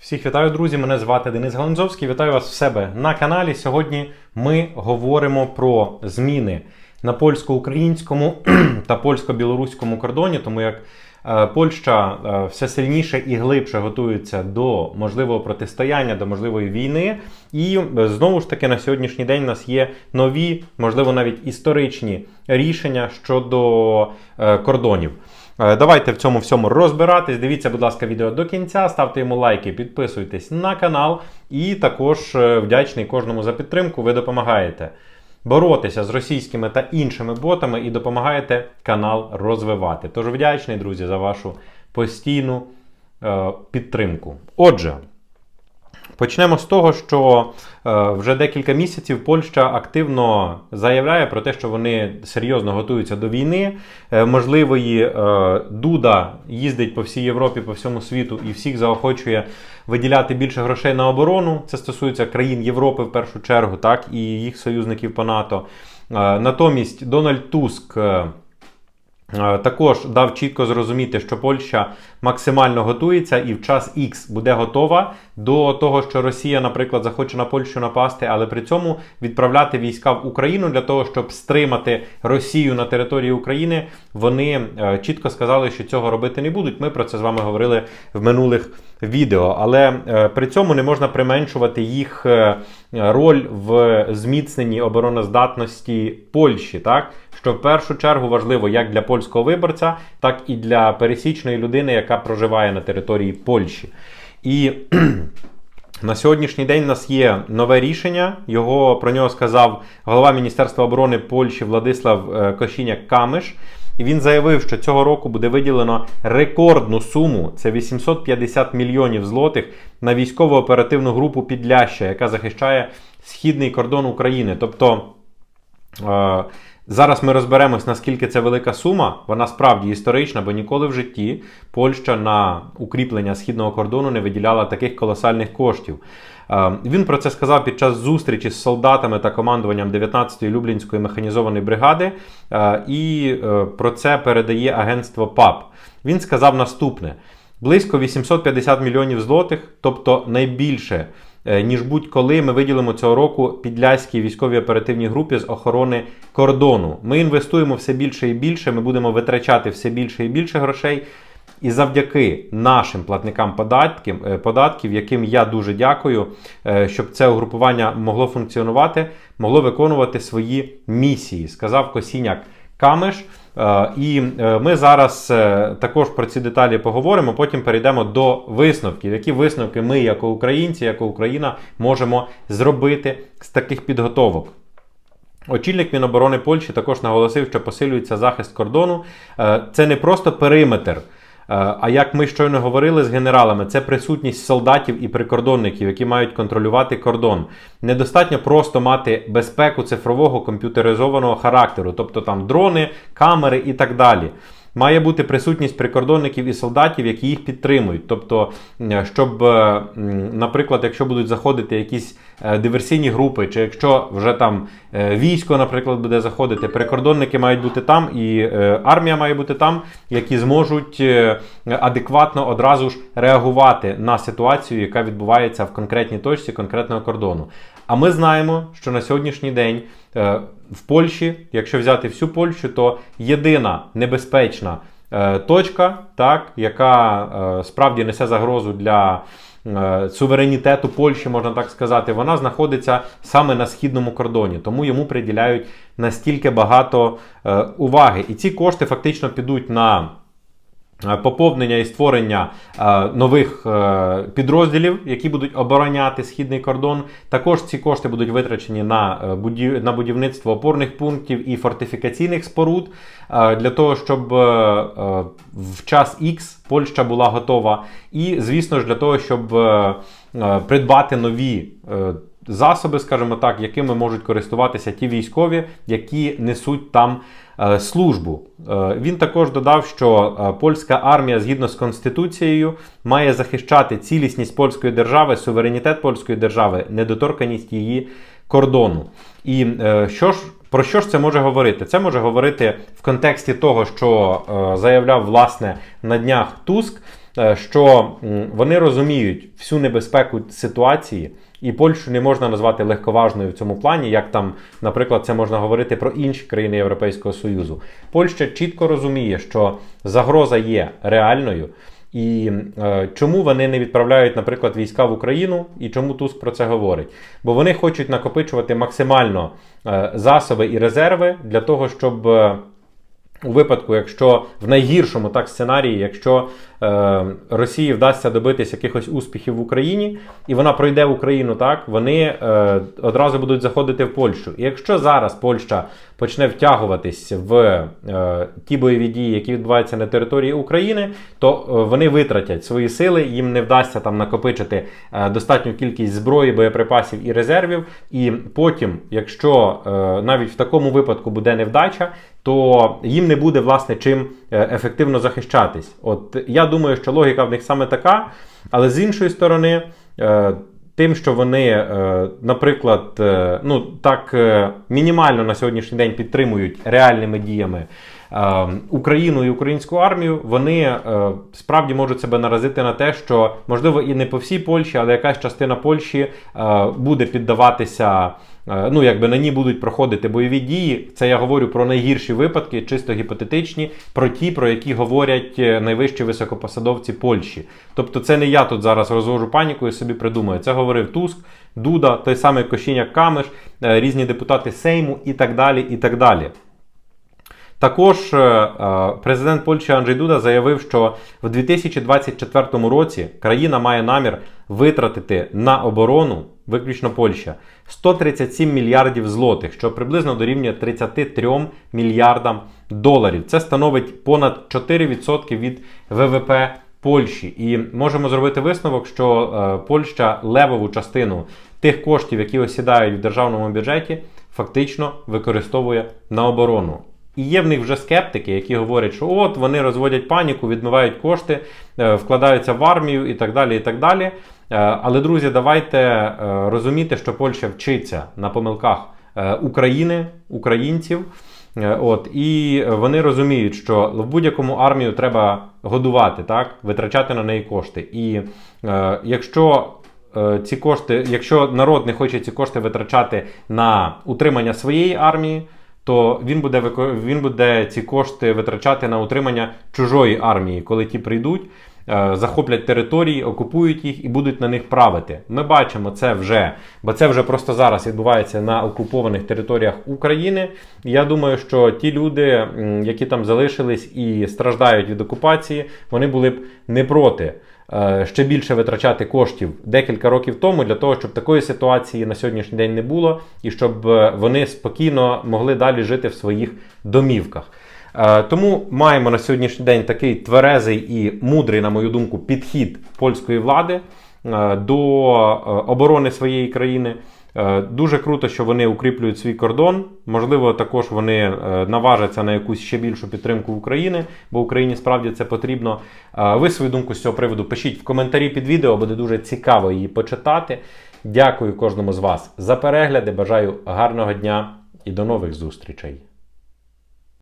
Всіх вітаю, друзі! Мене звати Денис Галанзовський. Вітаю вас в себе на каналі. Сьогодні ми говоримо про зміни на польсько-українському та польсько-білоруському кордоні, тому як е, Польща е, все сильніше і глибше готується до можливого протистояння, до можливої війни. І е, знову ж таки на сьогоднішній день у нас є нові, можливо, навіть історичні рішення щодо кордонів. Е, Давайте в цьому всьому розбиратись. Дивіться, будь ласка, відео до кінця, ставте йому лайки, підписуйтесь на канал. І також е, вдячний кожному за підтримку. Ви допомагаєте боротися з російськими та іншими ботами і допомагаєте канал розвивати. Тож вдячний, друзі, за вашу постійну е, підтримку. Отже. Почнемо з того, що е, вже декілька місяців Польща активно заявляє про те, що вони серйозно готуються до війни. Е, можливої е, Дуда їздить по всій Європі, по всьому світу і всіх заохочує виділяти більше грошей на оборону. Це стосується країн Європи в першу чергу, так і їх союзників по НАТО. Натомість Дональд Туск. Е, Також дав чітко зрозуміти, що Польща максимально готується і в час X буде готова до того, що Росія, наприклад, захоче на Польщу напасти, але при цьому відправляти війська в Україну для того, щоб стримати Росію на території України. Вони е, чітко сказали, що цього робити не будуть. Ми про це з вами говорили в минулих відео. Але е, при цьому не можна применшувати їх роль в зміцненні обороноздатності Польщі, так що в першу чергу важливо як для польського виборця, так і для пересічної людини, яка проживає на території Польщі. І на сьогоднішній день у нас є нове рішення. Його про нього сказав голова Міністерства оборони Польщі Владислав е, Кошіняк Камиш. І він заявив, що цього року буде виділено рекордну суму це 850 мільйонів злотих на військово-оперативну групу Підляща, яка захищає східний кордон України. Тобто е, зараз ми розберемось, наскільки це велика сума. Вона справді історична, бо ніколи в житті Польща на укріплення східного кордону не виділяла таких колосальних коштів. Е, Він про це сказав під час зустрічі з солдатами та командуванням 19-ї Люблінської механізованої бригади, е, і е, про це передає агентство ПАП. Він сказав наступне: близько 850 мільйонів злотих, тобто найбільше. Е, Ніж будь-коли ми виділимо цього року підляській військовій оперативній групі з охорони кордону. Ми інвестуємо все більше і більше, ми будемо витрачати все більше і більше грошей. І завдяки нашим платникам податків, е, податків, яким я дуже дякую, е, щоб це угрупування могло функціонувати, могло виконувати свої місії, сказав Косіняк Камеш. Е, І е, ми зараз е, також про ці деталі поговоримо. Потім перейдемо до висновків. Які висновки ми, як українці, як Україна, можемо зробити з таких підготовок. Очільник Міноборони Польщі також наголосив, що посилюється захист кордону. Це не просто периметр. Е, А як ми щойно говорили з генералами, це присутність солдатів і прикордонників, які мають контролювати кордон. Недостатньо просто мати безпеку цифрового комп'ютеризованого характеру, тобто там дрони, камери і так далі. Має бути присутність прикордонників і солдатів, які їх підтримують. Тобто, е, щоб, е, наприклад, якщо будуть заходити якісь е, диверсійні групи, чи якщо вже там військо, наприклад, буде заходити, прикордонники мають бути там, і армія має бути там, які зможуть адекватно одразу ж реагувати на ситуацію, яка відбувається в конкретній точці конкретного кордону. А ми знаємо, що на сьогоднішній день в Польщі, якщо взяти всю Польщу, то єдина небезпечна е, точка, так, яка е, справді несе загрозу для е, суверенітету Польщі, можна так сказати, вона знаходиться саме на східному кордоні, тому йому приділяють настільки багато е, уваги. І ці кошти фактично підуть на. Е, Поповнення і створення е, нових е, підрозділів, які будуть обороняти східний кордон. Також ці кошти будуть витрачені на, будів... на будівництво опорних пунктів і фортифікаційних споруд для того, щоб в час X Польща була готова. І, звісно ж, для того, щоб придбати нові. Засоби, скажімо так, якими можуть користуватися ті військові, які несуть там е, службу. Е, Він також додав, що е, польська армія згідно з конституцією має захищати цілісність польської держави, суверенітет польської держави, недоторканість її кордону. І що ж про що ж це може говорити? Це може говорити в контексті того, що заявляв власне на днях Туск. Е, що вони розуміють всю небезпеку ситуації, і Польщу не можна назвати легковажною в цьому плані, як там, наприклад, це можна говорити про інші країни Європейського Союзу. Польща чітко розуміє, що загроза є реальною. І е, чому вони не відправляють, наприклад, війська в Україну, і чому Туск про це говорить? Бо вони хочуть накопичувати максимально е, засоби і резерви для того, щоб е, у випадку, якщо в найгіршому так сценарії, якщо Росії вдасться добитись якихось успіхів в Україні, і вона пройде в Україну, так вони е, одразу будуть заходити в Польщу. І якщо зараз Польща почне втягуватись в е, ті бойові дії, які відбуваються на території України, то е, вони витратять свої сили, їм не вдасться там накопичити е, достатню кількість зброї, боєприпасів і резервів. І потім, якщо е, навіть в такому випадку буде невдача, то їм не буде власне чим е, ефективно захищатись. От я думаю, що логіка в них саме така, але з іншої сторони. е, Тим, що вони, е, наприклад, е, ну так мінімально на сьогоднішній день підтримують реальними діями Україну і українську армію, вони справді можуть себе наразити на те, що можливо і не по всій Польщі, але якась частина Польщі буде піддаватися. Е, Ну, якби на ній будуть проходити бойові дії. Це я говорю про найгірші випадки, чисто гіпотетичні, про ті, про які говорять е, найвищі високопосадовці Польщі. Тобто, це не я тут зараз розвожу паніку і собі придумаю. Це говорив Туск, Дуда, той самий Кошіняк Камиш, е, різні депутати Сейму і так далі. і так далі. Також е, е, президент Польщі Анджей Дуда заявив, що в 2024 році країна має намір витратити на оборону, виключно Польща, 137 мільярдів злотих, що приблизно дорівнює 33 мільярдам доларів. Це становить понад 4% від ВВП Польщі. І можемо зробити висновок, що е, Польща левову частину тих коштів, які осідають в державному бюджеті, фактично використовує на оборону. І є в них вже скептики, які говорять, що от вони розводять паніку, відмивають кошти, е, вкладаються в армію і так далі. і так далі. Е, Але, друзі, давайте е, розуміти, що Польща вчиться на помилках України, українців. От, і вони розуміють, що в будь-якому армію треба годувати, так, витрачати на неї кошти. І якщо ці кошти, якщо народ не хоче ці кошти витрачати на утримання своєї армії, то він буде він буде ці кошти витрачати на утримання чужої армії, коли ті прийдуть, е, захоплять території, окупують їх і будуть на них правити. Ми бачимо це вже, бо це вже просто зараз відбувається на окупованих територіях України. Я думаю, що ті люди, які там залишились і страждають від окупації, вони були б не проти. Е, Ще більше витрачати коштів декілька років тому для того, щоб такої ситуації на сьогоднішній день не було, і щоб е, вони спокійно могли далі жити в своїх домівках. Е, Тому маємо на сьогоднішній день такий тверезий і мудрий, на мою думку, підхід польської влади до оборони своєї країни. Е, Дуже круто, що вони укріплюють свій кордон. Можливо, також вони е, наважаться на якусь ще більшу підтримку України, бо Україні справді це потрібно. Е, Ви свою думку з цього приводу пишіть в коментарі під відео, буде дуже цікаво її почитати. Дякую кожному з вас за перегляди. Бажаю гарного дня і до нових зустрічей.